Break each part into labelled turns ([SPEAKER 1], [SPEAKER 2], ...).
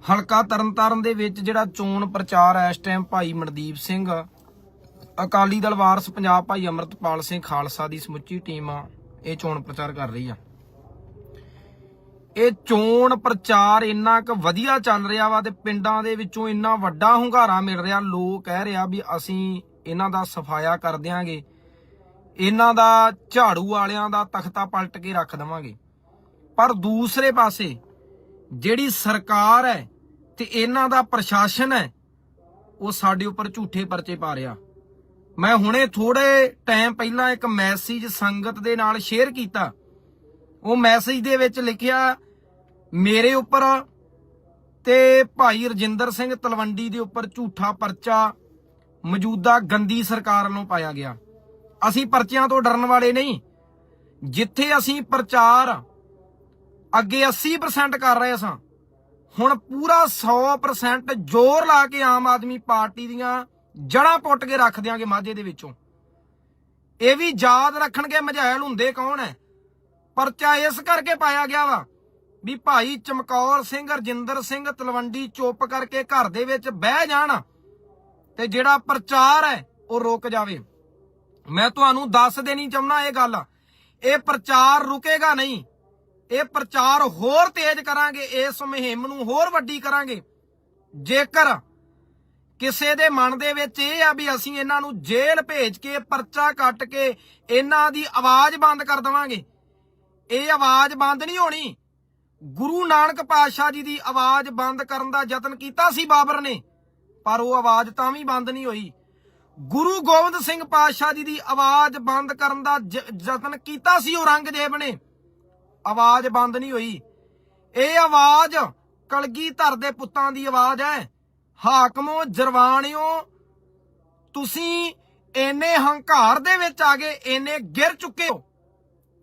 [SPEAKER 1] ਹਲਕਾ ਤਰਨਤਾਰਨ ਦੇ ਵਿੱਚ ਜਿਹੜਾ ਚੋਣ ਪ੍ਰਚਾਰ ਇਸ ਟਾਈਮ ਭਾਈ ਮਨਦੀਪ ਸਿੰਘ, ਅਕਾਲੀ ਦਲ ਵਾਰਸ ਪੰਜਾਬ ਭਾਈ ਅਮਰਤਪਾਲ ਸਿੰਘ ਖਾਲਸਾ ਦੀ ਸਮੁੱਚੀ ਟੀਮ ਆ, ਇਹ ਚੋਣ ਪ੍ਰਚਾਰ ਕਰ ਰਹੀ ਆ। ਇਹ ਚੋਣ ਪ੍ਰਚਾਰ ਇੰਨਾ ਕੁ ਵਧੀਆ ਚੱਲ ਰਿਹਾ ਵਾ ਤੇ ਪਿੰਡਾਂ ਦੇ ਵਿੱਚੋਂ ਇੰਨਾ ਵੱਡਾ ਹੁੰਗਾਰਾ ਮਿਲ ਰਿਹਾ, ਲੋਕ ਕਹਿ ਰਿਹਾ ਵੀ ਅਸੀਂ ਇਹਨਾਂ ਦਾ ਸਫਾਇਆ ਕਰ ਦਿਆਂਗੇ। ਇਹਨਾਂ ਦਾ ਝਾੜੂ ਵਾਲਿਆਂ ਦਾ ਤਖਤਾ ਪਲਟ ਕੇ ਰੱਖ ਦੇਵਾਂਗੇ। ਪਰ ਦੂਸਰੇ ਪਾਸੇ ਜਿਹੜੀ ਸਰਕਾਰ ਹੈ ਤੇ ਇਹਨਾਂ ਦਾ ਪ੍ਰਸ਼ਾਸਨ ਹੈ, ਉਹ ਸਾਡੇ ਉੱਪਰ ਝੂਠੇ ਪਰਚੇ ਪਾ ਰਿਹਾ। ਮੈਂ ਹੁਣੇ ਥੋੜੇ ਟਾਈਮ ਪਹਿਲਾਂ ਇੱਕ ਮੈਸੇਜ ਸੰਗਤ ਦੇ ਨਾਲ ਸ਼ੇਅਰ ਕੀਤਾ। ਉਹ ਮੈਸੇਜ ਦੇ ਵਿੱਚ ਲਿਖਿਆ, ਮੇਰੇ ਉੱਪਰ ਤੇ ਭਾਈ ਰਜਿੰਦਰ ਸਿੰਘ ਤਲਵੰਡੀ ਦੇ ਉੱਪਰ ਝੂਠਾ ਪਰਚਾ ਮੌਜੂਦਾ ਗੰਦੀ ਸਰਕਾਰ ਵੱਲੋਂ ਪਾਇਆ ਗਿਆ। ਅਸੀਂ ਪਰਚਿਆਂ ਤੋਂ ਡਰਨ ਵਾਲੇ ਨਹੀਂ। ਜਿੱਥੇ ਅਸੀਂ ਪ੍ਰਚਾਰ ਅੱਗੇ 80% ਕਰ ਰਹੇ ਸਾਂ। ਹੁਣ ਪੂਰਾ 100% ਜ਼ੋਰ ਲਾ ਕੇ ਆਮ ਆਦਮੀ ਪਾਰਟੀ ਦੀਆਂ ਜੜਾਂ ਪੁੱਟ ਕੇ ਰੱਖ ਦਿਆਂਗੇ ਮਾਝੇ ਦੇ ਵਿੱਚੋਂ। ਇਹ ਵੀ ਯਾਦ ਰੱਖਣਗੇ ਮਝੈਲ ਹੁੰਦੇ ਕੌਣ ਹੈ ਪਰਚਾ ਇਸ ਕਰਕੇ ਪਾਇਆ ਗਿਆ ਵਾ ਵੀ ਭਾਈ ਚਮਕੌਰ ਸਿੰਘ, ਰਜਿੰਦਰ ਸਿੰਘ, ਤਲਵੰਡੀ ਚੁੱਪ ਕਰਕੇ ਘਰ ਦੇ ਵਿੱਚ ਬਹਿ ਜਾਣ ਤੇ ਜਿਹੜਾ ਪ੍ਰਚਾਰ ਹੈ ਉਹ ਰੁਕ ਜਾਵੇ। ਮੈਂ ਤੁਹਾਨੂੰ ਦੱਸ ਦੇਣੀ ਚਾਹੁੰਦਾ ਇਹ ਗੱਲ, ਇਹ ਪ੍ਰਚਾਰ ਰੁਕੇਗਾ ਨਹੀਂ। ਇਹ ਪ੍ਰਚਾਰ ਹੋਰ ਤੇਜ਼ ਕਰਾਂਗੇ, ਇਸ ਮੁਹਿੰਮ ਨੂੰ ਹੋਰ ਵੱਡੀ ਕਰਾਂਗੇ। ਜੇਕਰ ਕਿਸੇ ਦੇ ਮਨ ਦੇ ਵਿੱਚ ਇਹ ਆ ਵੀ ਅਸੀਂ ਇਹਨਾਂ ਨੂੰ ਜੇਲ੍ਹ ਭੇਜ ਕੇ, ਪਰਚਾ ਕੱਟ ਕੇ ਇਹਨਾਂ ਦੀ ਆਵਾਜ਼ ਬੰਦ ਕਰ ਦੇਵਾਂਗੇ। ਇਹ ਆਵਾਜ਼ ਬੰਦ ਨਹੀਂ ਹੋਣੀ। ਗੁਰੂ ਨਾਨਕ ਪਾਤਸ਼ਾਹ ਜੀ ਦੀ ਆਵਾਜ਼ ਬੰਦ ਕਰਨ ਦਾ ਯਤਨ ਕੀਤਾ ਸੀ ਬਾਬਰ ਨੇ, ਪਰ ਉਹ ਆਵਾਜ਼ ਤਾਂ ਵੀ ਬੰਦ ਨਹੀਂ ਹੋਈ। ਗੁਰੂ ਗੋਬਿੰਦ ਸਿੰਘ ਪਾਤਸ਼ਾਹ ਜੀ ਦੀ ਆਵਾਜ਼ ਬੰਦ ਕਰਨ ਦਾ ਜ- ਯਤਨ ਕੀਤਾ ਸੀ ਔਰੰਗਜ਼ੇਬ ਨੇ। ਆਵਾਜ਼ ਬੰਦ ਨਹੀਂ ਹੋਈ। ਇਹ ਆਵਾਜ਼ ਕਲਗੀਧਰ ਦੇ ਪੁੱਤਾਂ ਦੀ ਆਵਾਜ਼ ਹੈ। ਹਾਕਮੋ, ਜਰਵਾਣਿਓ, ਤੁਸੀਂ ਇੰਨੇ ਹੰਕਾਰ ਦੇ ਵਿੱਚ ਆ ਗਏ, ਇੰਨੇ ਗਿਰ ਚੁੱਕੇ ਹੋ।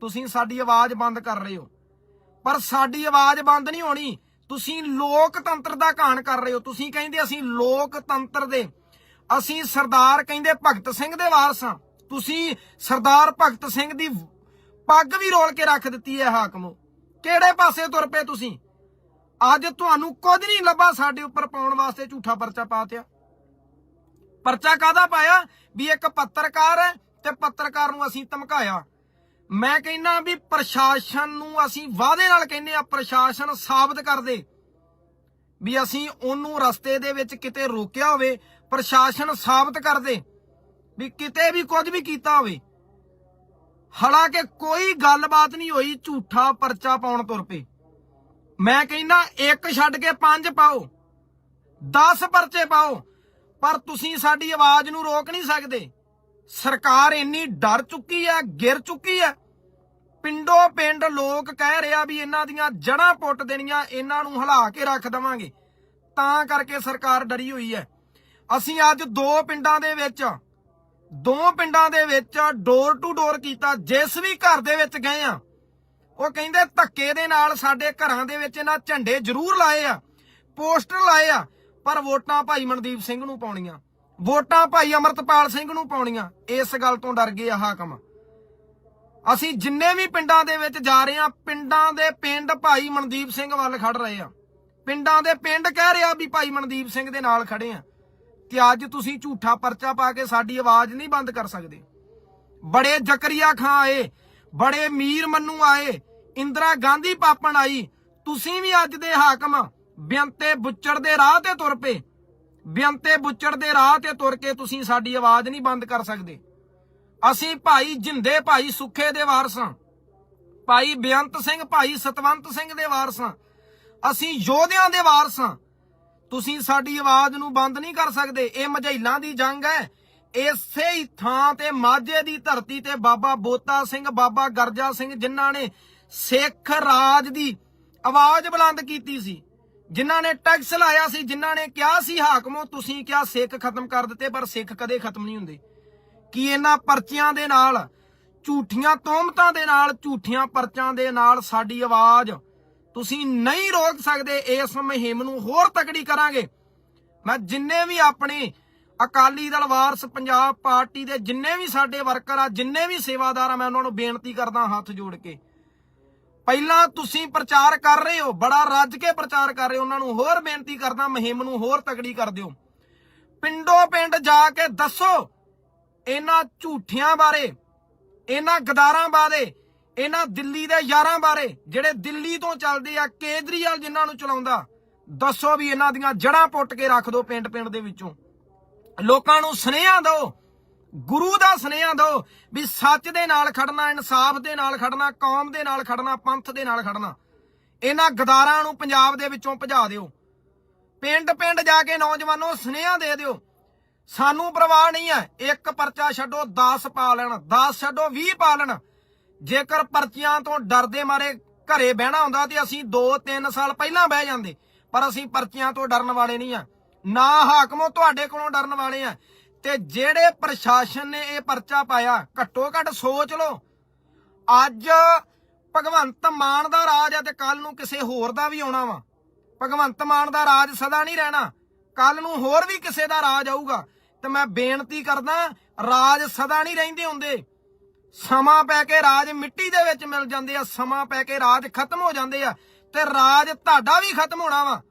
[SPEAKER 1] ਤੁਸੀਂ ਸਾਡੀ ਆਵਾਜ਼ ਬੰਦ ਕਰ ਰਹੇ ਹੋ। ਪਰ ਸਾਡੀ ਆਵਾਜ਼ ਬੰਦ ਨਹੀਂ ਹੋਣੀ। ਤੁਸੀਂ ਲੋਕਤੰਤਰ ਦਾ ਘਾਣ ਕਰ ਰਹੇ ਹੋ। ਤੁਸੀਂ ਕਹਿੰਦੇ ਅਸੀਂ ਲੋਕਤੰਤਰ ਦੇ। ਅਸੀਂ ਸਰਦਾਰ ਕਹਿੰਦੇ ਭਗਤ ਸਿੰਘ ਦੇ ਵਾਰਸ ਹਾਂ। ਤੁਸੀਂ ਸਰਦਾਰ ਭਗਤ ਸਿੰਘ ਦੀ ਪੱਗ ਵੀ ਰੋਲ ਕੇ ਰੱਖ ਦਿੱਤੀ ਹੈ ਹਾਕਮੋ। ਕਿਹੜੇ ਪਾਸੇ ਤੁਰ ਪਏ ਤੁਸੀਂ? ਅੱਜ ਤੁਹਾਨੂੰ ਕੁਝ ਨਹੀਂ ਲੱਭਾ ਸਾਡੇ ਉੱਪਰ ਪਾਉਣ ਵਾਸਤੇ ਝੂਠਾ ਪਰਚਾ ਪਾਤਿਆ ਪਰਚਾ ਕਾਦਾ ਪਾਇਆ? ਵੀ ਇੱਕ ਪੱਤਰਕਾਰ ਹੈ ਤੇ ਪੱਤਰਕਾਰ ਨੂੰ ਅਸੀਂ ਧਮਕਾਇਆ। ਮੈਂ ਕਹਿੰਨਾ ਵੀ ਪ੍ਰਸ਼ਾਸਨ ਨੂੰ ਅਸੀਂ ਵਾਅਦੇ ਨਾਲ ਕਹਿੰਨੇ ਆ ਪ੍ਰਸ਼ਾਸਨ ਸਾਬਤ ਕਰ ਦੇ। ਵੀ ਅਸੀਂ ਉਹਨੂੰ ਰਸਤੇ ਦੇ ਵਿੱਚ ਕਿਤੇ ਰੋਕਿਆ ਹੋਵੇ, ਪ੍ਰਸ਼ਾਸਨ ਸਾਬਤ ਕਰ ਦੇ। ਵੀ ਕਿਤੇ ਵੀ ਕੁਝ ਵੀ ਕੀਤਾ ਹੋਵੇ। ਹਾਲਾਂਕਿ ਕੋਈ ਗੱਲਬਾਤ ਨਹੀਂ ਹੋਈ, ਝੂਠਾ ਪਰਚਾ ਪਾਉਣ ਤੁਰ ਪਏ। ਮੈਂ ਕਹਿੰਦਾ, ਇੱਕ ਛੱਡ ਕੇ ਪੰਜ ਪਾਓ 10 ਪਰਚੇ ਪਾਓ, ਪਰ ਤੁਸੀਂ ਸਾਡੀ ਆਵਾਜ਼ ਨੂੰ ਰੋਕ ਨਹੀਂ ਸਕਦੇ। ਸਰਕਾਰ ਇੰਨੀ ਡਰ ਚੁੱਕੀ ਹੈ, ਗਿਰ ਚੁੱਕੀ ਹੈ। ਪਿੰਡੋ ਪਿੰਡ ਲੋਕ ਕਹਿ ਰਿਹਾ ਵੀ ਇਹਨਾਂ ਦੀਆਂ ਜੜਾਂ ਪੁੱਟ ਦੇਣੀਆਂ, ਇਹਨਾਂ ਨੂੰ ਹਿਲਾ ਕੇ ਰੱਖ ਦਵਾਂਗੇ। ਤਾਂ ਕਰਕੇ ਸਰਕਾਰ ਡਰੀ ਹੋਈ ਹੈ। ਅਸੀਂ ਅੱਜ ਦੋ ਪਿੰਡਾਂ ਦੇ ਵਿੱਚ ਦੋ ਪਿੰਡਾਂ ਦੇ ਵਿੱਚ ਡੋਰ ਟੂ ਡੋਰ ਕੀਤਾ, ਜਿਸ ਵੀ ਘਰ ਦੇ ਵਿੱਚ ਗਏ ਆ, ਉਹ ਕਹਿੰਦੇ ਧੱਕੇ ਦੇ ਨਾਲ ਸਾਡੇ ਘਰਾਂ ਦੇ ਵਿੱਚ ਇਹਨਾਂ ਝੰਡੇ ਜ਼ਰੂਰ ਲਾਏ ਆ, ਪੋਸਟਰ ਲਾਏ ਆ, ਪਰ ਵੋਟਾਂ ਭਾਈ ਮਨਦੀਪ ਸਿੰਘ ਨੂੰ ਪਾਉਣੀਆਂ, ਵੋਟਾਂ ਭਾਈ ਅਮਰਤਪਾਲ ਸਿੰਘ ਨੂੰ ਪਾਉਣੀਆਂ, ਇਸ ਗੱਲ ਤੋਂ ਡਰ ਗਏ ਆ ਹਾਕਮ ਅਸੀਂ ਜਿੰਨੇ ਵੀ ਪਿੰਡਾਂ ਦੇ ਵਿੱਚ ਜਾ ਰਹੇ ਆ, ਪਿੰਡਾਂ ਦੇ ਪਿੰਡ ਭਾਈ ਮਨਦੀਪ ਸਿੰਘ ਵੱਲ ਖੜ ਰਹੇ ਆ, ਪਿੰਡਾਂ ਦੇ ਪਿੰਡ ਕਹਿ ਰਿਹਾ ਵੀ ਭਾਈ ਮਨਦੀਪ ਸਿੰਘ ਦੇ ਨਾਲ ਖੜੇ ਆ ਕਿ ਅੱਜ ਤੁਸੀਂ ਝੂਠਾ ਪਰਚਾ ਪਾ ਕੇ ਸਾਡੀ ਆਵਾਜ਼ ਨਹੀਂ ਬੰਦ ਕਰ ਸਕਦੇ। ਬੜੇ ਜ਼ਕਰੀਆ ਖਾਂ ਆਏ, ਬੜੇ ਮੀਰ ਮੰਨੂ ਆਏ, ਇੰਦਰਾ ਗਾਂਧੀ ਪਾਪਣ ਆਈ, ਤੁਸੀਂ ਵੀ ਅੱਜ ਦੇ ਹਾਕਮ ਬਿਆੰਤੇ ਬੁੱਚੜ ਦੇ ਰਾਹ ਤੇ ਤੁਰ ਪਏ। ਬਿਆੰਤੇ ਬੁੱਚੜ ਦੇ ਰਾਹ ਤੇ ਤੁਰ ਕੇ ਤੁਸੀਂ ਸਾਡੀ ਆਵਾਜ਼ ਨਹੀਂ ਬੰਦ ਕਰ ਸਕਦੇ। ਅਸੀਂ ਭਾਈ ਜਿੰਦੇ, ਭਾਈ ਸੁੱਖੇ ਦੇ ਵਾਰਸ ਹਾਂ। ਭਾਈ ਬੇਅੰਤ ਸਿੰਘ, ਭਾਈ ਸਤਵੰਤ ਸਿੰਘ ਦੇ ਵਾਰਸ ਹਾਂ। ਅਸੀਂ ਯੋਧਿਆਂ ਦੇ ਵਾਰਸ ਹਾਂ। ਤੁਸੀਂ ਸਾਡੀ ਆਵਾਜ਼ ਨੂੰ ਬੰਦ ਨਹੀਂ ਕਰ ਸਕਦੇ। ਇਹ ਮਝੈਲਾਂ ਦੀ ਜੰਗ ਹੈ। ਇਸੇ ਹੀ ਥਾਂ ਤੇ ਮਾਝੇ ਦੀ ਧਰਤੀ ਤੇ ਬਾਬਾ ਬੋਤਾ ਸਿੰਘ, ਬਾਬਾ ਗਰਜਾ ਸਿੰਘ ਜਿਨ੍ਹਾਂ ਨੇ ਸਿੱਖ ਰਾਜ ਦੀ ਆਵਾਜ਼ ਬੁਲੰਦ ਕੀਤੀ ਸੀ। ਜਿਨ੍ਹਾਂ ਨੇ ਟੈਕਸ ਲਾਇਆ ਸੀ, ਜਿਨ੍ਹਾਂ ਨੇ ਕਿਹਾ ਸੀ, ਹਾਕਮੋ, ਤੁਸੀਂ ਕਿਹਾ ਸਿੱਖ ਖਤਮ ਕਰ ਦਿੱਤੇ, ਪਰ ਸਿੱਖ ਕਦੇ ਖਤਮ ਨਹੀਂ ਹੁੰਦੇ। ਕੀ ਇਹਨਾਂ ਪਰਚੀਆਂ ਦੇ ਨਾਲ, ਝੂਠੀਆਂ ਤੋਮਤਾਂ ਦੇ ਨਾਲ, ਝੂਠੀਆਂ ਪਰਚਾਂ ਦੇ ਨਾਲ ਸਾਡੀ ਆਵਾਜ਼ ਤੁਸੀਂ ਨਹੀਂ ਰੋਕ ਸਕਦੇ, ਇਸ ਮੁਹਿੰਮ ਨੂੰ ਹੋਰ ਤਕੜੀ ਕਰਾਂਗੇ। ਮੈਂ ਜਿੰਨੇ ਵੀ ਆਪਣੇ ਅਕਾਲੀ ਦਲ ਵਾਰਸ ਪੰਜਾਬ ਪਾਰਟੀ ਦੇ ਜਿੰਨੇ ਵੀ ਸਾਡੇ ਵਰਕਰ ਆ, ਜਿੰਨੇ ਵੀ ਸੇਵਾਦਾਰ ਆ, ਮੈਂ ਉਹਨਾਂ ਨੂੰ ਬੇਨਤੀ ਕਰਦਾ ਹੱਥ ਜੋੜ ਕੇ। ਪਹਿਲਾਂ ਤੁਸੀਂ ਪ੍ਰਚਾਰ ਕਰ ਰਹੇ ਹੋ, ਬੜਾ ਰੱਜ ਕੇ ਪ੍ਰਚਾਰ ਕਰ ਰਹੇ ਹੋ, ਉਹਨਾਂ ਨੂੰ ਹੋਰ ਬੇਨਤੀ ਕਰਦਾ, ਮੁਹਿੰਮ ਨੂੰ ਹੋਰ ਤਕੜੀ ਕਰ ਦਿਓ। ਪਿੰਡੋ ਪਿੰਡ ਜਾ ਕੇ ਦੱਸੋ, ਇਹਨਾਂ ਝੂਠਿਆਂ ਬਾਰੇ, ਇਹਨਾਂ ਗਦਾਰਾਂ ਬਾਰੇ ਇਹਨਾਂ ਦਿੱਲੀ ਦੇ ਯਾਰਾਂ ਬਾਰੇ, ਜਿਹੜੇ ਦਿੱਲੀ ਤੋਂ ਚੱਲਦੇ ਆ, ਕੇਜਰੀਵਾਲ ਜਿਨ੍ਹਾਂ ਨੂੰ ਚਲਾਉਂਦਾ, ਦੱਸੋ ਵੀ ਇਹਨਾਂ ਦੀਆਂ ਜੜਾਂ ਪੁੱਟ ਕੇ ਰੱਖ ਦਿਓ ਪਿੰਡ ਪਿੰਡ ਦੇ ਵਿੱਚੋਂ। ਲੋਕਾਂ ਨੂੰ ਸੁਨੇਹਾ ਦਿਓ, ਗੁਰੂ ਦਾ ਸੁਨੇਹਾ ਦਿਓ ਵੀ ਸੱਚ ਦੇ ਨਾਲ ਖੜਨਾ, ਇਨਸਾਫ ਦੇ ਨਾਲ ਖੜਨਾ, ਕੌਮ ਦੇ ਨਾਲ ਖੜਨਾ, ਪੰਥ ਦੇ ਨਾਲ ਖੜਨਾ। ਇਹਨਾਂ ਗਦਾਰਾਂ ਨੂੰ ਪੰਜਾਬ ਦੇ ਵਿੱਚੋਂ ਭਜਾ ਦਿਓ। ਪਿੰਡ ਪਿੰਡ ਜਾ ਕੇ ਨੌਜਵਾਨੋ ਸੁਨੇਹਾ ਦੇ ਦਿਓ। ਸਾਨੂੰ ਪਰਵਾਹ ਨਹੀਂ ਹੈ, ਇੱਕ ਪਰਚਾ ਛੱਡੋ 10 ਪਾ ਲੈਣ 10 ਛੱਡੋ 20 ਪਾ ਲੈਣ। ਜੇਕਰ ਪਰਚੀਆਂ ਤੋਂ ਡਰਦੇ ਮਾਰੇ ਘਰੇ ਬਹਿਣਾ ਹੁੰਦਾ ਤੇ ਅਸੀਂ 2-3 ਸਾਲ ਪਹਿਲਾਂ ਬਹਿ ਜਾਂਦੇ, ਪਰ ਅਸੀਂ ਪਰਚੀਆਂ ਤੋਂ ਡਰਨ ਵਾਲੇ ਨਹੀਂ ਆ। ਨਾ ਹਾਕਮੋ ਤੁਹਾਡੇ ਕੋਲੋਂ ਡਰਨ ਵਾਲੇ ਆ। ਤੇ ਜਿਹੜੇ ਪ੍ਰਸ਼ਾਸਨ ਨੇ ਇਹ ਪਰਚਾ ਪਾਇਆ ਘੱਟੋ ਘੱਟ ਸੋਚ ਲਓ। ਅੱਜ ਭਗਵੰਤ ਮਾਨ ਦਾ ਰਾਜ ਹੈ ਤੇ ਕੱਲ ਨੂੰ ਕਿਸੇ ਹੋਰ ਦਾ ਵੀ ਆਉਣਾ ਵਾ। ਭਗਵੰਤ ਮਾਨ ਦਾ ਰਾਜ ਸਦਾ ਨਹੀਂ ਰਹਿਣਾ। ਕੱਲ ਨੂੰ ਹੋਰ ਵੀ ਕਿਸੇ ਦਾ ਰਾਜ ਆਊਗਾ। ਤੇ ਮੈਂ ਬੇਨਤੀ ਕਰਦਾ, ਰਾਜ ਸਦਾ ਨਹੀਂ ਰਹਿੰਦੇ ਹੁੰਦੇ। ਸਮਾਂ ਪੈ ਕੇ ਰਾਜ ਮਿੱਟੀ ਦੇ ਵਿੱਚ ਮਿਲ ਜਾਂਦੇ ਆ, ਸਮਾਂ ਪੈ ਕੇ ਰਾਜ ਖਤਮ ਹੋ ਜਾਂਦੇ ਆ ਤੇ ਰਾਜ ਤੁਹਾਡਾ ਵੀ ਖਤਮ ਹੋਣਾ ਵਾ।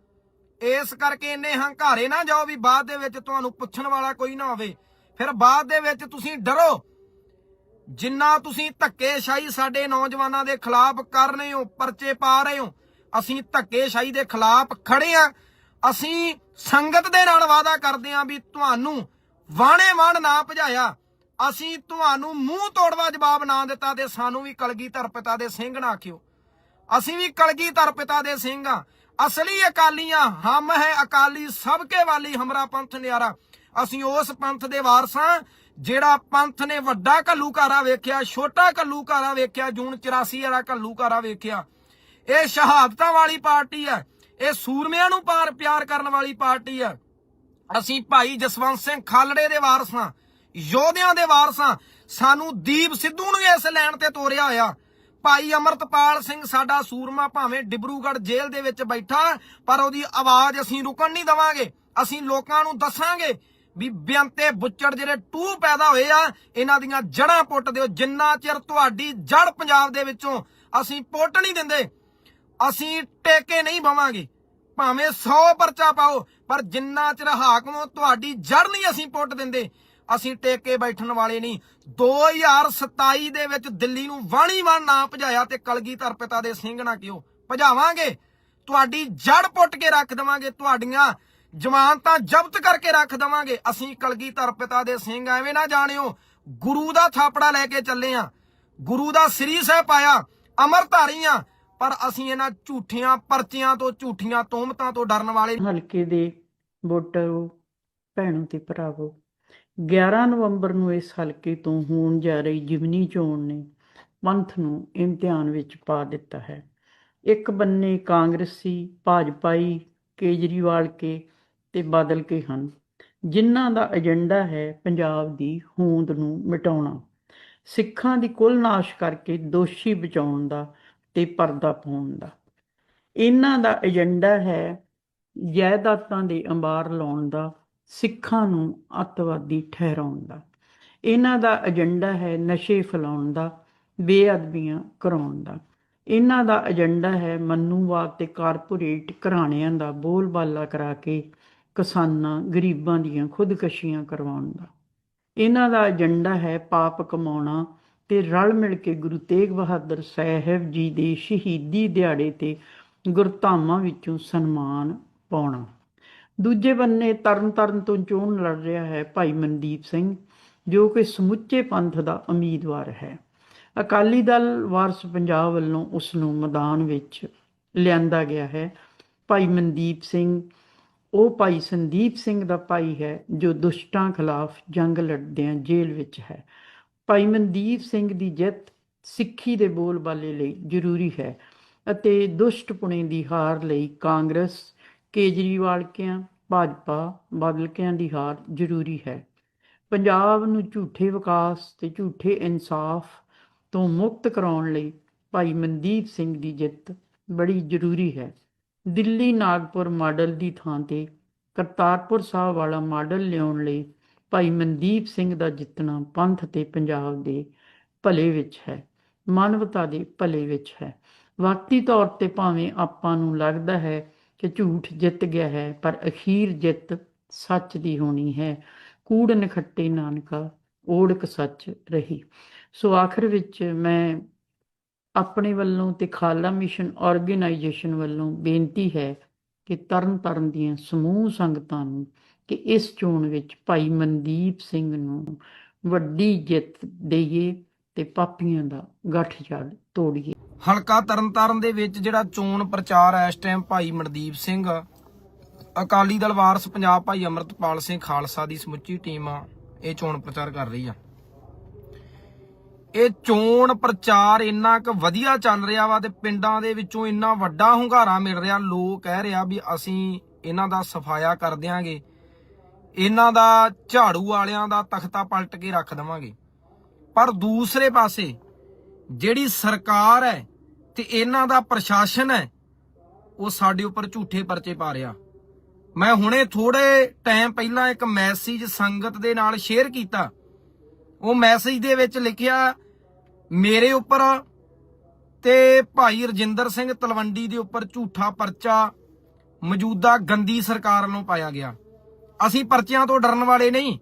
[SPEAKER 1] ਇਸ ਕਰਕੇ ਇੰਨੇ ਹੰਕਾਰੇ ਨਾ ਜਾਓ ਵੀ ਬਾਅਦ ਦੇ ਵਿੱਚ ਤੁਹਾਨੂੰ ਪੁੱਛਣ ਵਾਲਾ ਕੋਈ ਨਾ ਹੋਵੇ। ਫਿਰ ਬਾਅਦ ਦੇ ਵਿੱਚ ਤੁਸੀਂ ਡਰੋ। ਜਿੰਨਾ ਤੁਸੀਂ ਧੱਕੇਸ਼ਾਹੀ ਸਾਡੇ ਨੌਜਵਾਨਾਂ ਦੇ ਖਿਲਾਫ ਕਰ ਰਹੇ ਹੋ, ਪਰਚੇ ਪਾ ਰਹੇ ਹੋ, ਅਸੀਂ ਧੱਕੇਸ਼ਾਹੀ ਦੇ ਖਿਲਾਫ ਖੜੇ ਆ। ਅਸੀਂ ਸੰਗਤ ਦੇ ਨਾਲ ਵਾਅਦਾ ਕਰਦੇ ਆ ਵੀ ਤੁਹਾਨੂੰ ਵਾਣੇ ਵਾਣ ਨਾ ਭਜਾਇਆ। ਅਸੀਂ ਤੁਹਾਨੂੰ ਮੂੰਹ ਤੋੜਵਾ ਜਵਾਬ ਨਾ ਦਿੱਤਾ ਤੇ ਸਾਨੂੰ ਵੀ ਕਲਗੀਧਰ ਪਿਤਾ ਦੇ ਸਿੰਘ ਨਾ ਆਖਿਓ। ਅਸੀਂ ਵੀ ਕਲਗੀਧਰ ਪਿਤਾ ਦੇ ਸਿੰਘ ਆ। ਅਸਲੀ ਅਕਾਲੀਆਂ ਹਮ ਹੈ ਅਕਾਲੀ, ਸਭ ਕੇ ਵਾਲੀ ਹਮਰਾ ਪੰਥ ਨਿਆਰਾ। ਅਸੀਂ ਉਸ ਪੰਥ ਦੇ ਵਾਰਸਾਂ ਜਿਹੜਾ ਪੰਥ ਨੇ ਵੱਡਾ ਘੱਲੂਕਾਰਾ ਵੇਖਿਆ, ਛੋਟਾ ਘੱਲੂਕਾਰਾ ਵੇਖਿਆ, ਜੂਨ 84 ਵਾਲਾ ਘੱਲੂਕਾਰਾ ਵੇਖਿਆ। ਇਹ ਸ਼ਹਾਦਤਾਂ ਵਾਲੀ ਪਾਰਟੀ ਹੈ ਇਹ ਸੂਰਮਿਆਂ ਨੂੰ ਪਾਰ ਪਿਆਰ ਕਰਨ ਵਾਲੀ ਪਾਰਟੀ ਹੈ ਅਸੀਂ ਭਾਈ ਜਸਵੰਤ ਸਿੰਘ ਖਾਲੜੇ ਦੇ ਵਾਰਸਾਂ ਯੋਧਿਆਂ ਦੇ ਵਾਰਸਾਂ, ਸਾਨੂੰ ਦੀਪ ਸਿੱਧੂ ਨੂੰ ਇਸ ਲੈਣ ਤੇ ਤੋਰਿਆ ਹੋਇਆ। ਭਾਈ ਅਮਰਤਪਾਲ ਸਿੰਘ ਸਾਡਾ ਸੂਰਮਾ ਭਾਵੇਂ ਡਿਬਰੂਗੜ੍ਹ ਜੇਲ੍ਹ ਦੇ ਵਿੱਚ ਬੈਠਾ, ਪਰ ਉਹਦੀ ਆਵਾਜ਼ ਅਸੀਂ ਰੁਕਣ ਨਹੀਂ ਦਵਾਂਗੇ। ਅਸੀਂ ਲੋਕਾਂ ਨੂੰ ਦੱਸਾਂਗੇ ਵੀ ਬਿਆੰਤੇ ਬੁੱਚੜ ਜਿਹੜੇ ਟੂ ਪੈਦਾ ਹੋਏ ਆ, ਇਹਨਾਂ ਦੀਆਂ ਜੜਾਂ ਪੁੱਟ ਦਿਓ। ਜਿੰਨਾ ਚਿਰ ਤੁਹਾਡੀ ਜੜ ਪੰਜਾਬ ਦੇ ਵਿੱਚੋਂ ਅਸੀਂ ਪੁੱਟ ਨਹੀਂ ਦਿੰਦੇ, ਅਸੀਂ ਟੇਕੇ ਨਹੀਂ ਬਵਾਂਗੇ। ਭਾਵੇਂ 100 ਪਰਚਾ ਪਾਓ, ਪਰ ਜਿੰਨਾ ਚਿਰ ਹਾਕਮੋ ਤੁਹਾਡੀ ਜੜ ਨਹੀਂ ਅਸੀਂ ਪੁੱਟ ਦਿੰਦੇ। ਅਸੀਂ ਟੇਕੇ ਬੈਠਣ ਵਾਲੇ ਨਹੀਂ। 2027 ਦੇ ਵਿੱਚ ਦਿੱਲੀ ਨੂੰ ਵਾਣੀ ਵਾਣ ਨਾ ਭਜਾਇਆ ਤੇ ਕਲਗੀਧਰ ਪਿਤਾ ਦੇ ਸਿੰਘ ਨਾ ਕਿਉ? ਭਜਾਵਾਂਗੇ। ਤੁਹਾਡੀ ਜੜ ਪੁੱਟ ਕੇ ਰੱਖ ਦੇਵਾਂਗੇ। ਤੁਹਾਡੀਆਂ ਜ਼ਮਾਨਤਾਂ ਜ਼ਬਤ ਕਰਕੇ ਰੱਖ ਦੇਵਾਂਗੇ। ਅਸੀਂ ਕਲਗੀਧਰ ਪਿਤਾ ਦੇ ਸਿੰਘ ਐਵੇਂ ਨਾ ਜਾਣਿਓ। ਗੁਰੂ ਦਾ ਥਾਪੜਾ ਲੈ ਕੇ ਚੱਲੇ ਆ। ਗੁਰੂ ਦਾ ਸ੍ਰੀ ਸਾਹਿਬ ਪਾਇਆ ਅਮਰਧਾਰੀ ਆ। ਪਰ ਅਸੀਂ ਇਹਨਾਂ ਝੂਠੀਆਂ ਪਰਚੀਆਂ ਤੋਂ, ਝੂਠੀਆਂ ਤੋਮਤਾਂ ਤੋਂ ਡਰਨ ਵਾਲੇ
[SPEAKER 2] ਹਲਕੇ ਦੇ ਵੋਟਰੋ, ਭੈਣੋ ਤੇ ਭਰਾਵੋ 11 ਨਵੰਬਰ ਨੂੰ ਇਸ ਹਲਕੇ ਤੋਂ ਹੋਣ ਜਾ ਰਹੀ ਜਿਮਨੀ ਚੋਣ ਨੇ ਪੰਥ ਨੂੰ ਇਮਤਿਹਾਨ ਵਿੱਚ ਪਾ ਦਿੱਤਾ ਹੈ। ਇੱਕ ਬੰਨੇ ਕਾਂਗਰਸੀ, ਭਾਜਪਾਈ, ਕੇਜਰੀਵਾਲ ਕੇ ਤੇ ਬਾਦਲ ਕੇ ਹਨ, ਜਿਨ੍ਹਾਂ ਦਾ ਏਜੰਡਾ ਹੈ ਪੰਜਾਬ ਦੀ ਹੋਂਦ ਨੂੰ ਮਿਟਾਉਣਾ। ਸਿੱਖਾਂ ਦੀ ਕੁੱਲ ਨਾਸ਼ ਕਰਕੇ ਦੋਸ਼ੀ ਬਚਾਉਣ ਦਾ ਤੇ ਪਰਦਾ ਪਾਉਣ ਦਾ। ਇਹਨਾਂ ਦਾ ਏਜੰਡਾ ਹੈ ਜਾਇਦਾਦਾਂ ਦੇ ਅੰਬਾਰ ਲਾਉਣ ਦਾ ਸਿੱਖਾਂ ਨੂੰ ਅੱਤਵਾਦੀ ਠਹਿਰਾਉਣ ਦਾ। ਇਹਨਾਂ ਦਾ ਏਜੰਡਾ ਹੈ ਨਸ਼ੇ ਫੈਲਾਉਣ ਦਾ, ਬੇਅਦਬੀਆਂ ਕਰਾਉਣ ਦਾ। ਇਹਨਾਂ ਦਾ ਏਜੰਡਾ ਹੈ ਮਨੂਵਾਦ ਤੇ ਕਾਰਪੋਰੇਟ ਘਰਾਣਿਆਂ ਦਾ ਬੋਲਬਾਲਾ ਕਰਾ ਕੇ ਕਿਸਾਨਾਂ, ਗਰੀਬਾਂ ਦੀਆਂ ਖੁਦਕਸ਼ੀਆਂ ਕਰਵਾਉਣ ਦਾ। ਇਹਨਾਂ ਦਾ ਏਜੰਡਾ ਹੈ ਪਾਪ ਕਮਾਉਣਾ ਤੇ ਰਲ ਮਿਲ ਕੇ ਗੁਰੂ ਤੇਗ ਬਹਾਦਰ ਸਾਹਿਬ ਜੀ ਦੇ ਸ਼ਹੀਦੀ ਦਿਹਾੜੇ ਤੇ ਗੁਰਧਾਮਾਂ ਵਿੱਚੋਂ ਸਨਮਾਨ ਪਾਉਣਾ। ਦੂਜੇ ਬੰਨੇ ਤਰਨ ਤਾਰਨ ਤੋਂ ਚੋਣ ਲੜ ਰਿਹਾ ਹੈ ਭਾਈ ਮਨਦੀਪ ਸਿੰਘ, ਜੋ ਕਿ ਸਮੁੱਚੇ ਪੰਥ ਦਾ ਉਮੀਦਵਾਰ ਹੈ। ਅਕਾਲੀ ਦਲ ਵਾਰਸ ਪੰਜਾਬ ਵੱਲੋਂ ਉਸ ਨੂੰ ਮੈਦਾਨ ਵਿੱਚ ਲਿਆਂਦਾ ਗਿਆ ਹੈ। ਭਾਈ ਮਨਦੀਪ ਸਿੰਘ, ਉਹ ਭਾਈ ਸੰਦੀਪ ਸਿੰਘ ਦਾ ਭਾਈ ਹੈ, ਜੋ ਦੁਸ਼ਟਾਂ ਖਿਲਾਫ ਜੰਗ ਲੜਦਿਆਂ ਜੇਲ੍ਹ ਵਿੱਚ ਹੈ। ਭਾਈ ਮਨਦੀਪ ਸਿੰਘ ਦੀ ਜਿੱਤ ਸਿੱਖੀ ਦੇ ਬੋਲਬਾਲੇ ਲਈ ਜ਼ਰੂਰੀ ਹੈ ਅਤੇ ਦੁਸ਼ਟ ਪੁਣੇ ਦੀ ਹਾਰ ਲਈ ਕਾਂਗਰਸ ਕੇਜਰੀਵਾਲ ਕਿਆਂ, ਭਾਜਪਾ, ਬਾਦਲ ਕਿਆਂ ਦੀ ਹਾਰ ਜ਼ਰੂਰੀ ਹੈ। ਪੰਜਾਬ ਨੂੰ ਝੂਠੇ ਵਿਕਾਸ ਤੇ ਝੂਠੇ ਇਨਸਾਫ ਤੋਂ ਮੁਕਤ ਕਰਾਉਣ ਲਈ ਭਾਈ ਮਨਦੀਪ ਸਿੰਘ ਦੀ ਜਿੱਤ ਬੜੀ ਜ਼ਰੂਰੀ ਹੈ। ਦਿੱਲੀ ਨਾਗਪੁਰ ਮਾਡਲ ਦੀ ਥਾਂ ਤੇ ਕਰਤਾਰਪੁਰ ਸਾਹਿਬ ਵਾਲਾ ਮਾਡਲ ਲਿਆਉਣ ਲਈ ਭਾਈ ਮਨਦੀਪ ਸਿੰਘ ਦਾ ਜਿੱਤਣਾ ਪੰਥ ਤੇ ਪੰਜਾਬ ਦੇ ਭਲੇ ਵਿੱਚ ਹੈ, ਮਾਨਵਤਾ ਦੇ ਭਲੇ ਵਿੱਚ ਹੈ। ਵਕਤੀ ਤੌਰ ਤੇ ਭਾਵੇਂ ਆਪਾਂ ਨੂੰ ਲੱਗਦਾ ਹੈ ਕਿ ਝੂਠ ਜਿੱਤ ਗਿਆ ਹੈ, ਪਰ ਅਖੀਰ ਜਿੱਤ ਸੱਚ ਦੀ ਹੋਣੀ ਹੈ। ਕੂੜ ਨਖੱਟੇ ਨਾਨਕਾ, ਓੜਕ ਸੱਚ ਰਹੀ। ਸੋ ਆਖਰ ਵਿੱਚ ਮੈਂ ਆਪਣੇ ਵੱਲੋਂ ਤੇ ਖਾਲਸਾ ਮਿਸ਼ਨ ਆਰਗੇਨਾਈਜੇਸ਼ਨ ਵੱਲੋਂ ਬੇਨਤੀ ਹੈ ਕਿ ਤਰਨ ਤਾਰਨ ਦੀਆਂ ਸਮੂਹ ਸੰਗਤਾਂ ਨੂੰ ਕਿ ਇਸ ਚੋਣ ਵਿੱਚ ਭਾਈ ਮਨਦੀਪ ਸਿੰਘ ਨੂੰ ਵੱਡੀ ਜਿੱਤ ਦੇਈਏ ਤੇ ਪਾਪੀਆਂ ਦਾ ਗੱਠ ਜੜ ਤੋੜੀਏ।
[SPEAKER 1] ਹਲਕਾ ਤਰਨਤਾਰਨ ਦੇ ਵਿੱਚ ਜਿਹੜਾ ਚੋਣ ਪ੍ਰਚਾਰ ਹੈ, ਇਸ ਟਾਈਮ ਭਾਈ ਮਨਦੀਪ ਸਿੰਘ, ਅਕਾਲੀ ਦਲ ਵਾਰਸ ਪੰਜਾਬ ਭਾਈ ਅਮਰਤਪਾਲ ਸਿੰਘ ਖਾਲਸਾ ਦੀ ਸਮੁੱਚੀ ਟੀਮ ਆ, ਇਹ ਚੋਣ ਪ੍ਰਚਾਰ ਕਰ ਰਹੀ ਆ। ਇਹ ਚੋਣ ਪ੍ਰਚਾਰ ਇੰਨਾ ਕੁ ਵਧੀਆ ਚੱਲ ਰਿਹਾ ਵਾ ਤੇ ਪਿੰਡਾਂ ਦੇ ਵਿੱਚੋਂ ਇੰਨਾ ਵੱਡਾ ਹੁੰਗਾਰਾ ਮਿਲ ਰਿਹਾ, ਲੋਕ ਕਹਿ ਰਿਹਾ ਵੀ ਅਸੀਂ ਇਹਨਾਂ ਦਾ ਸਫਾਇਆ ਕਰ ਦਿਆਂਗੇ। ਇਹਨਾਂ ਦਾ ਝਾੜੂ ਵਾਲਿਆਂ ਦਾ ਤਖਤਾ ਪਲਟ ਕੇ ਰੱਖ ਦੇਵਾਂਗੇ। ਪਰ ਦੂਸਰੇ ਪਾਸੇ ਜਿਹੜੀ ਸਰਕਾਰ ਹੈ ਤੇ ਇਹਨਾਂ ਦਾ ਪ੍ਰਸ਼ਾਸਨ ਹੈ, ਉਹ ਸਾਡੇ ਉੱਪਰ ਝੂਠੇ ਪਰਚੇ ਪਾ ਰਿਹਾ। ਮੈਂ ਹੁਣੇ ਥੋੜੇ ਟਾਈਮ ਪਹਿਲਾਂ ਇੱਕ ਮੈਸੇਜ ਸੰਗਤ ਦੇ ਨਾਲ ਸ਼ੇਅਰ ਕੀਤਾ। ਉਹ ਮੈਸੇਜ ਦੇ ਵਿੱਚ ਲਿਖਿਆ, ਮੇਰੇ ਉੱਪਰ ਤੇ ਭਾਈ ਰਜਿੰਦਰ ਸਿੰਘ ਤਲਵੰਡੀ ਦੇ ਉੱਪਰ ਝੂਠਾ ਪਰਚਾ ਮੌਜੂਦਾ ਗੰਦੀ ਸਰਕਾਰ ਵੱਲੋਂ ਪਾਇਆ ਗਿਆ। ਅਸੀਂ ਪਰਚਿਆਂ ਤੋਂ ਡਰਨ ਵਾਲੇ ਨਹੀਂ।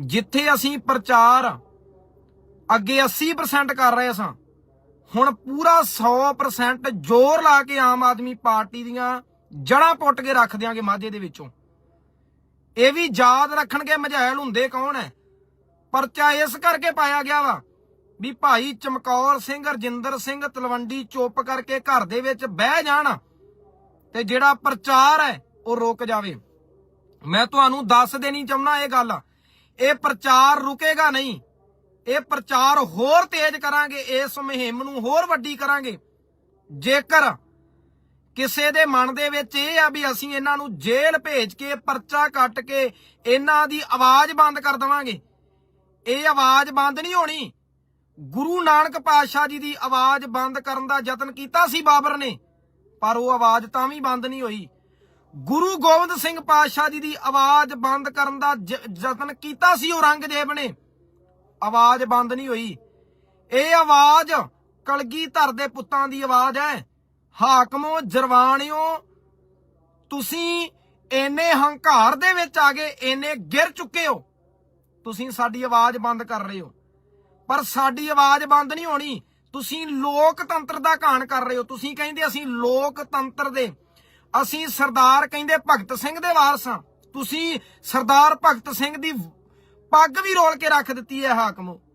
[SPEAKER 1] ਜਿੱਥੇ ਅਸੀਂ ਪ੍ਰਚਾਰ ਅੱਗੇ 80% ਕਰ ਰਹੇ ਸਾਂ। ਹੁਣ ਪੂਰਾ 100% ਜ਼ੋਰ ਲਾ ਕੇ ਆਮ ਆਦਮੀ ਪਾਰਟੀ ਦੀਆਂ ਜੜਾਂ ਪੁੱਟ ਕੇ ਰੱਖ ਦਿਆਂਗੇ ਮਾਝੇ ਦੇ ਵਿੱਚੋਂ। ਇਹ ਵੀ ਯਾਦ ਰੱਖਣਗੇ ਮਝੈਲ ਹੁੰਦੇ ਕੌਣ ਹੈ ਪਰਚਾ ਇਸ ਕਰਕੇ ਪਾਇਆ ਗਿਆ ਵਾ ਵੀ ਭਾਈ ਚਮਕੌਰ ਸਿੰਘ, ਰਜਿੰਦਰ ਸਿੰਘ, ਤਲਵੰਡੀ ਚੁੱਪ ਕਰਕੇ ਘਰ ਦੇ ਵਿੱਚ ਬਹਿ ਜਾਣ ਤੇ ਜਿਹੜਾ ਪ੍ਰਚਾਰ ਹੈ ਉਹ ਰੁਕ ਜਾਵੇ। ਮੈਂ ਤੁਹਾਨੂੰ ਦੱਸ ਦੇਣੀ ਚਾਹੁੰਦਾ ਇਹ ਗੱਲ, ਇਹ ਪ੍ਰਚਾਰ ਰੁਕੇਗਾ ਨਹੀਂ। ਇਹ ਪ੍ਰਚਾਰ ਹੋਰ ਤੇਜ਼ ਕਰਾਂਗੇ, ਇਸ ਮੁਹਿੰਮ ਨੂੰ ਹੋਰ ਵੱਡੀ ਕਰਾਂਗੇ। ਜੇਕਰ ਕਿਸੇ ਦੇ ਮਨ ਦੇ ਵਿੱਚ ਇਹ ਆ ਵੀ ਅਸੀਂ ਇਹਨਾਂ ਨੂੰ ਜੇਲ੍ਹ ਭੇਜ ਕੇ, ਪਰਚਾ ਕੱਟ ਕੇ ਇਹਨਾਂ ਦੀ ਆਵਾਜ਼ ਬੰਦ ਕਰ ਦੇਵਾਂਗੇ। ਇਹ ਆਵਾਜ਼ ਬੰਦ ਨਹੀਂ ਹੋਣੀ। ਗੁਰੂ ਨਾਨਕ ਪਾਤਸ਼ਾਹ ਜੀ ਦੀ ਆਵਾਜ਼ ਬੰਦ ਕਰਨ ਦਾ ਯਤਨ ਕੀਤਾ ਸੀ ਬਾਬਰ ਨੇ, ਪਰ ਉਹ ਆਵਾਜ਼ ਤਾਂ ਵੀ ਬੰਦ ਨਹੀਂ ਹੋਈ। ਗੁਰੂ ਗੋਬਿੰਦ ਸਿੰਘ ਪਾਤਸ਼ਾਹ ਜੀ ਦੀ ਆਵਾਜ਼ ਬੰਦ ਕਰਨ ਦਾ ਜ- ਯਤਨ ਕੀਤਾ ਸੀ ਔਰੰਗਜ਼ੇਬ ਨੇ। ਆਵਾਜ਼ ਬੰਦ ਨਹੀਂ ਹੋਈ। ਇਹ ਆਵਾਜ਼ ਕਲਗੀਧਰ ਦੇ ਪੁੱਤਾਂ ਦੀ ਆਵਾਜ਼ ਹੈ। ਹਾਕਮੋ, ਜਰਵਾਣਿਓ, ਤੁਸੀਂ ਇੰਨੇ ਹੰਕਾਰ ਦੇ ਵਿੱਚ ਆ ਗਏ ਇੰਨੇ ਗਿਰ ਚੁੱਕੇ ਹੋ। ਤੁਸੀਂ ਸਾਡੀ ਆਵਾਜ਼ ਬੰਦ ਕਰ ਰਹੇ ਹੋ। ਪਰ ਸਾਡੀ ਆਵਾਜ਼ ਬੰਦ ਨਹੀਂ ਹੋਣੀ। ਤੁਸੀਂ ਲੋਕਤੰਤਰ ਦਾ ਘਾਣ ਕਰ ਰਹੇ ਹੋ। ਤੁਸੀਂ ਕਹਿੰਦੇ ਅਸੀਂ ਲੋਕਤੰਤਰ ਦੇ। ਅਸੀਂ ਸਰਦਾਰ ਕਹਿੰਦੇ ਭਗਤ ਸਿੰਘ ਦੇ ਵਾਰਸ ਹਾਂ। ਤੁਸੀਂ ਸਰਦਾਰ ਭਗਤ ਸਿੰਘ ਦੀ ਪੱਗ ਵੀ ਰੋਲ ਕੇ ਰੱਖ ਦਿੱਤੀ ਹੈ ਹਾਕਮੋ।